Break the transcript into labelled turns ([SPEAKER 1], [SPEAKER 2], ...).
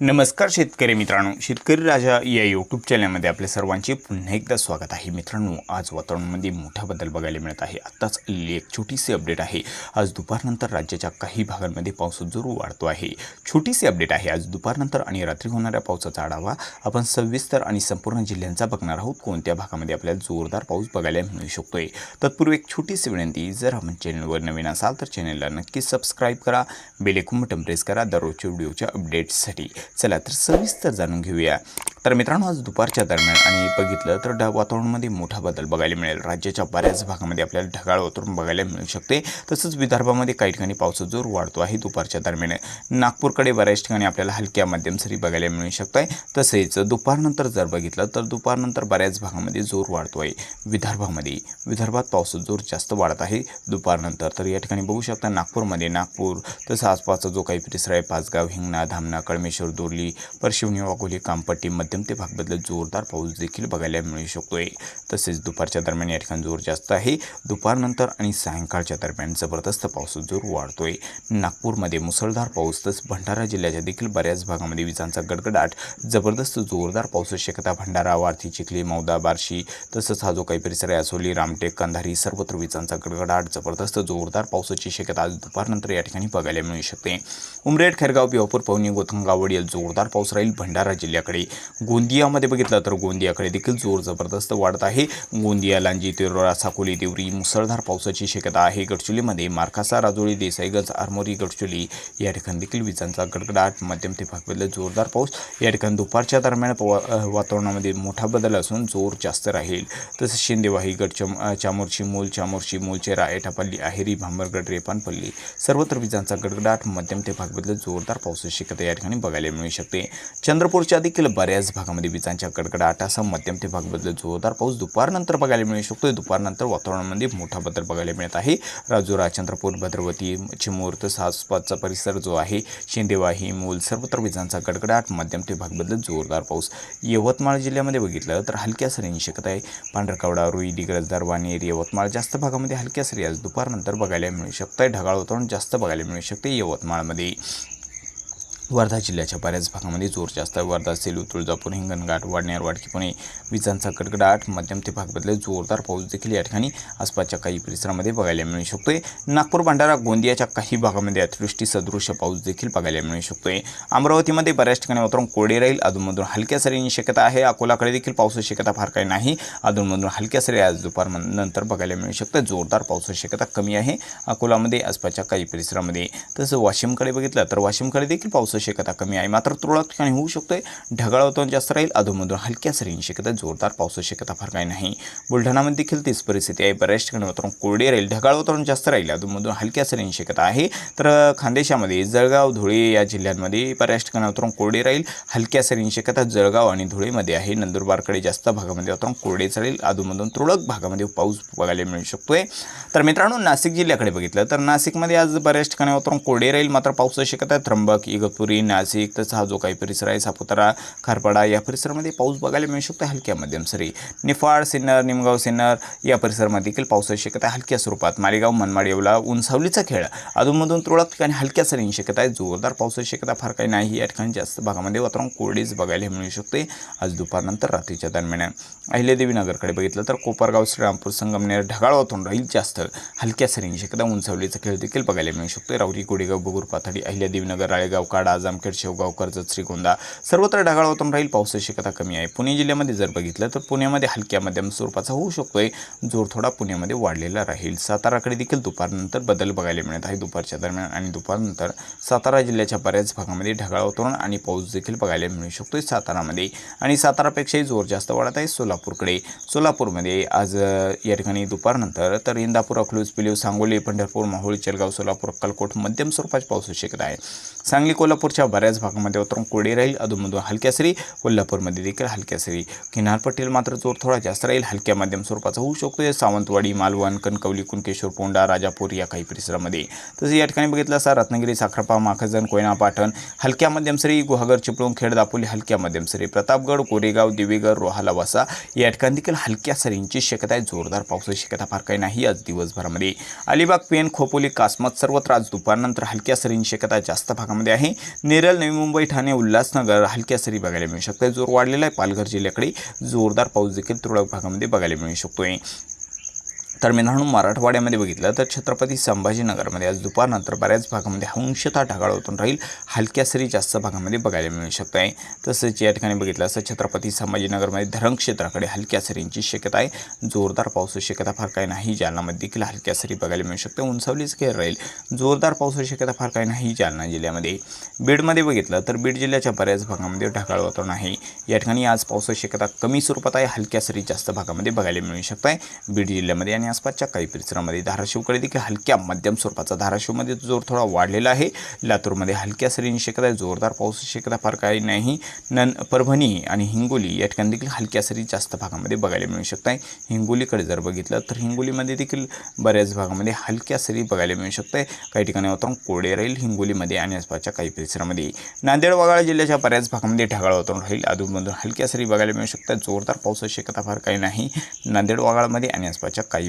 [SPEAKER 1] नमस्कार शेतकरी मित्रांनो शेतकरी राजा या यूट्यूब चॅनलमध्ये आपल्या सर्वांचे पुन्हा एकदा स्वागत आहे. मित्रांनो आज वातावरणामध्ये मोठा बदल बघायला मिळत आहे. आत्ताच एक छोटीशी अपडेट आहे. आज दुपारनंतर राज्याच्या काही भागांमध्ये पाऊस जोर वाढतो आहे. छोटीशी अपडेट आहे. आज दुपारनंतर आणि रात्री होणाऱ्या पावसाचा आढावा आपण सविस्तर आणि संपूर्ण जिल्ह्यांचा बघणार आहोत. कोणत्या भागामध्ये आपल्याला जोरदार पाऊस बघायला मिळू शकतोय? तत्पूर्वी एक छोटीशी विनंती जर आपण चॅनलवर नवीन असाल तर चॅनलला नक्की सबस्क्राईब करा. बेलेकून बटन प्रेस करा. दररोजच्या व्हिडिओच्या अपडेट्ससाठी चला तर सविस्तर जाणून घेऊया. तर मित्रांनो आज दुपारच्या दरम्यान आणि बघितलं तर ढ वातावरणामध्ये मोठा बदल बघायला मिळेल. राज्याच्या बऱ्याच भागामध्ये आपल्याला ढगाळ वातावरण बघायला मिळू शकते. तसंच विदर्भामध्ये काही ठिकाणी पावसाचा जोर वाढतो आहे दुपारच्या दरम्यान. नागपूरकडे बऱ्याच ठिकाणी आपल्याला हलक्या मध्यम सरी बघायला मिळू शकत आहे तसेच दुपारनंतर जर बघितलं तर दुपारनंतर बऱ्याच भागामध्ये जोर वाढतो आहे विदर्भामध्ये. विदर्भात पावसाचा जोर जास्त वाढत आहे दुपारनंतर. तर या ठिकाणी बघू शकता नागपूरमध्ये नागपूर तसं आसपासचा जो काही परिसर आहे पाचगाव हिंगणा धामणा कळमेश्वर दोरली परशिवनी वाघोली कामपट्टी मध्यम ते भागबद्दल जोरदार पाऊस देखील बघायला मिळू शकतोय. तसेच दुपारच्या दरम्यान या ठिकाणी जोर जास्त आहे. दुपारनंतर आणि सायंकाळच्या दरम्यान जबरदस्त पाऊस जोर वाढतोय. नागपूरमध्ये मुसळधार पाऊस तसंच भंडारा जिल्ह्याच्या देखील बऱ्याच भागामध्ये विजांचा गडगडाट जबरदस्त जोरदार पावसाची शक्यता भंडारा वारथी चिखली मौदा बार्शी तसंच हा जो काही परिसर आहे असोली रामटेक कंधारी सर्वत्र विजांचा गडगडाट जबरदस्त जोरदार पावसाची शक्यता आज दुपारनंतर या ठिकाणी बघायला मिळू शकते. उमरेड खैरगाव बिवापूर पवनी गोथंगावड या जोरदार पाऊस राहील भंडारा जिल्ह्याकडे. गोंदियामध्ये बघितलं तर गोंदियाकडे देखील जोर जबरदस्त वाढत आहे. गोंदिया लांजी तिरोरा साकोली देवरी मुसळधार पावसाची शक्यता आहे. गडचुलीमध्ये मार्कासा राजोळी देसाईगंज आरमोरी गडचुली या ठिकाणी देखील विजांचा गडगडाट मध्यम ते भागबद्दल जोरदार पाऊस. या ठिकाणी दुपारच्या दरम्यान वातावरणामध्ये मोठा बदल असून जोर जास्त राहील. तसंच शिंदेवाही गडचम चामोर्शी मूल चामोर्शी मूलचेरा एटापल्ली आहेरी भांबरगड रेपानपल्ली सर्वत्र विजांचा गडगडाट मध्यम ते भागबद्दल जोरदार पावसाची शक्यता या ठिकाणी बघायला मिळू शकते. चंद्रपूरच्या देखील बऱ्याच भागामध्ये विजांच्या कडकडाटासह मध्यम ते बदलत जोरदार पाऊस दुपारनंतर बघायला मिळू शकतो दुपारनंतर वातावरणामध्ये मोठा बदल बघायला मिळत आहे. राजुरा चंद्रपूर भद्रवती चिमूर्त सासपासचा आसपासचा परिसर जो आहे शेंदेवाही मूल सर्वत्र विजांचा गडगडाट मध्यम ते बदलत जोरदार पाऊस. यवतमाळ जिल्ह्यामध्ये बघितलं तर हलक्या सरींनी शकत आहे. पांढरकवडा रुई दिग्रजदार वानेर यवतमाळ जास्त भागामध्ये हलक्या सरी आज दुपारनंतर बघायला मिळू शकतं आहे ढगाळ वातावरण जास्त बघायला मिळू शकते यवतमाळमध्ये. वर्धा जिल्ह्याच्या बऱ्याच भागामध्ये जोर जास्त आहे. वर्धा सेलू तुळजापूर हिंगणघाट वाडनेर वाडकी पुणे विजांचा कडकडाट मध्यम ते भाग बदले जोरदार पाऊस देखील या ठिकाणी आसपासच्या काही परिसरामध्ये बघायला मिळू शकतोय. नागपूर भंडारा गोंदियाच्या काही भागामध्ये अतिवृष्टी सदृश्य पाऊस देखील बघायला मिळू शकतोय. अमरावतीमध्ये बऱ्याच ठिकाणी वातावरण कोरडे राहील. अधूनमधून हलक्या सरींची शक्यता आहे. अकोलाकडे देखील पावसाची शक्यता फार काही नाही. अधूनमधून हलक्या सरी आज दुपार नंतर बघायला मिळू शकतं जोरदार पावसाची शक्यता कमी आहे. अकोलामध्ये आसपासच्या काही परिसरामध्ये. तसं वाशिमकडे बघितलं तर वाशिमकडे देखील पावसाची शक्यता कमी आहे मात्र तुरळक ठिकाणी होऊ शकतोय. ढगाळ वातावरण जास्त राहील अधूनमधून हलक्या सरींची शक्यता जोरदार पावसाची शक्यता फार काही नाही. बुलढाणामध्ये देखील तीच परिस्थिती आहे. बऱ्याच ठिकाणी वातावरण कोरडे राहील ढगाळ वातावरण जास्त राहील अधूनमधून हलक्या सरींची शक्यता आहे. तर खानदेशामध्ये जळगाव धुळे या जिल्ह्यांमध्ये बऱ्याच ठिकाणी वातावरण कोरडे राहील हलक्या सरींची शक्यता जळगाव आणि धुळेमध्ये आहे. नंदुरबारकडे जास्त भागामध्ये वातावरण कोरडेच राहील अधूनमधून तुरळक भागामध्ये पाऊस बघायला मिळू शकतोय. तर मित्रांनो नाशिक जिल्ह्याकडे बघितलं तर नाशिकमध्ये आज बऱ्याच ठिकाणी वातावरण कोरडे राहील मात्र पावसाची शक्यता त्र्यंबक इगतपूर नाशिक तसा हा जो काही परिसर आहे सापुतारा खारपाडा या परिसरामध्ये पाऊस बघायला मिळू शकतो हलक्या मध्यम सरी. निफाड सिन्नर निमगाव सिन्नर या परिसरामध्ये देखील पावसाची शक्यता आहे हलक्या स्वरूपात. मालेगाव मनमाड येवला उंचावलीचा खेळ. अधूनमधून तुरळक ठिकाणी हलक्या सरींची शक्यता आहे जोरदार पावसाची शक्यता फार काही नाही. या ठिकाणी जास्त भागामध्ये वातावरण कोरडेच बघायला मिळू शकते. आज दुपारनंतर रात्रीच्या दरम्यान. अहिल्यादेवी नगरकडे बघितलं तर कोपरगाव श्रीरामपूर संगमनेर ढगाळ वातावरण राहील जास्त. हलक्या सरींची शक्यता उंचावलीचा खेळ देखील बघायला मिळू शकतो. राऊरी गोडेगाव बगूर पाथडी अहिल्यादेवी नगर राळेगाव काडा जामखेड शेवगाव कर्जत श्रीगोंदा सर्वत्र ढगाळ वातावरण राहील. पावसाची शक्यता कमी आहे. पुणे जिल्ह्यामध्ये जर बघितलं तर पुण्यामध्ये हलक्या मध्यम स्वरूपाचा होऊ शकतोय. जोर थोडा पुण्यामध्ये वाढलेला राहील. साताराकडे देखील दुपारनंतर बदल बघायला मिळत आहे. दुपारच्या दरम्यान आणि दुपारनंतर सातारा जिल्ह्याच्या बऱ्याच भागामध्ये ढगाळ वातावरण आणि पाऊस देखील बघायला मिळू शकतोय सातारामध्ये. आणि सातारापेक्षाही जोर जास्त वाढत आहे सोलापूरकडे. सोलापूरमध्ये आज या ठिकाणी दुपारनंतर तर इंदापूर अकलूज पिलीव सांगोली पंढरपूर माहुळी चेलगाव सोलापूर अक्कलकोट मध्यम स्वरूपाची पाऊस शक्यता आहे. सांगली कोल्हापूर कोल्हापूरच्या बऱ्याच भागामध्ये उतरून कोरडी राहील अधूनमधून हलक्या सरी. कोल्हापूरमध्ये देखील हलक्या सरी. किनारपट्टीला मात्र जोर थोडा जास्त राहील. हलक्या मध्यम स्वरूपाचा होऊ शकतो. सावंतवाडी मालवण कणकवली कुणकेश्वर पोंडा राजापूर या काही परिसरामध्ये. तसं या ठिकाणी बघितलं असा रत्नागिरी साखरपा माखजन कोयना पाटण हलक्या मध्यम सरी गुहागर चिपळूण खेड दापोली हलक्या मध्यम सरी प्रतापगड कोरेगाव दिवेगर रोहाला वासा या ठिकाणी देखील हलक्या सरींची शक्यता आहे. जोरदार पावसाची शक्यता फार काही नाही आज दिवसभरामध्ये. अलिबाग पेन खोपोली कासमत सर्वत्र आज दुपारनंतर हलक्या सरींची शक्यता जास्त भागामध्ये आहे. नेरल नवी मुंबई ठाणे उल्हासनगर हलक्या सरी बघायला मिळू शकते. जोर वाढलेला आहे. पालघर जिल्ह्याकडे जोरदार पाऊस देखील तुरळक भागामध्ये बघायला मिळू शकतोय. तर मित्रांनो मराठवाड्यामध्ये बघितलं तर छत्रपती संभाजीनगरमध्ये आज दुपारनंतर बऱ्याच भागामध्ये अंशतः ढगाळ होतून राहील. हलक्या सरी जास्त भागामध्ये बघायला मिळू शकत आहे तसंच या ठिकाणी बघितलं असं छत्रपती संभाजीनगरमध्ये धरण क्षेत्राकडे हलक्या सरींची शक्यता आहे. जोरदार पावसाची शक्यता फार काही नाही. जालनामध्ये देखील हलक्या सरी बघायला मिळू शकते. उंचावलीच खेळ राहील. जोरदार पावसाची शक्यता फार काही नाही जालना जिल्ह्यामध्ये. बीडमध्ये बघितलं तर बीड जिल्ह्याच्या बऱ्याच भागामध्ये ढगाळ वातावरण आहे. या ठिकाणी आज पावसाची शक्यता कमी स्वरूपात आहे. हलक्या सरी जास्त भागामध्ये बघायला मिळू शकत आहे बीड जिल्ह्यामध्ये आणि आणि आसपासच्या काही परिसरामध्ये धाराशिवकडे देखील हलक्या मध्यम स्वरूपाचा धाराशिवमध्ये जोर थोडा वाढलेला आहे. लातूरमध्ये हलक्या सरींची शक्यता आहे जोरदार पावसाची शक्यता फार काही नाही. नन परभणी आणि हिंगोली या ठिकाणी देखील हलक्या सरी जास्त भागामध्ये बघायला मिळू शकत आहे हिंगोलीकडे जर बघितलं तर हिंगोलीमध्ये देखील बऱ्याच भागामध्ये हलक्या सरी बघायला मिळू शकत आहे काही ठिकाणी वातावरण कोरडे राहील हिंगोलीमध्ये आणि आसपासच्या काही परिसरामध्ये. नांदेड वगळा जिल्ह्याच्या बऱ्याच भागामध्ये ढगाळ वातावरण राहील. अधूनमधून हलक्या सरी बघायला मिळू शकतात जोरदार पावसाची शक्यता फार काही नाही. नांदेड वगळामध्ये आणि आसपासच्या काही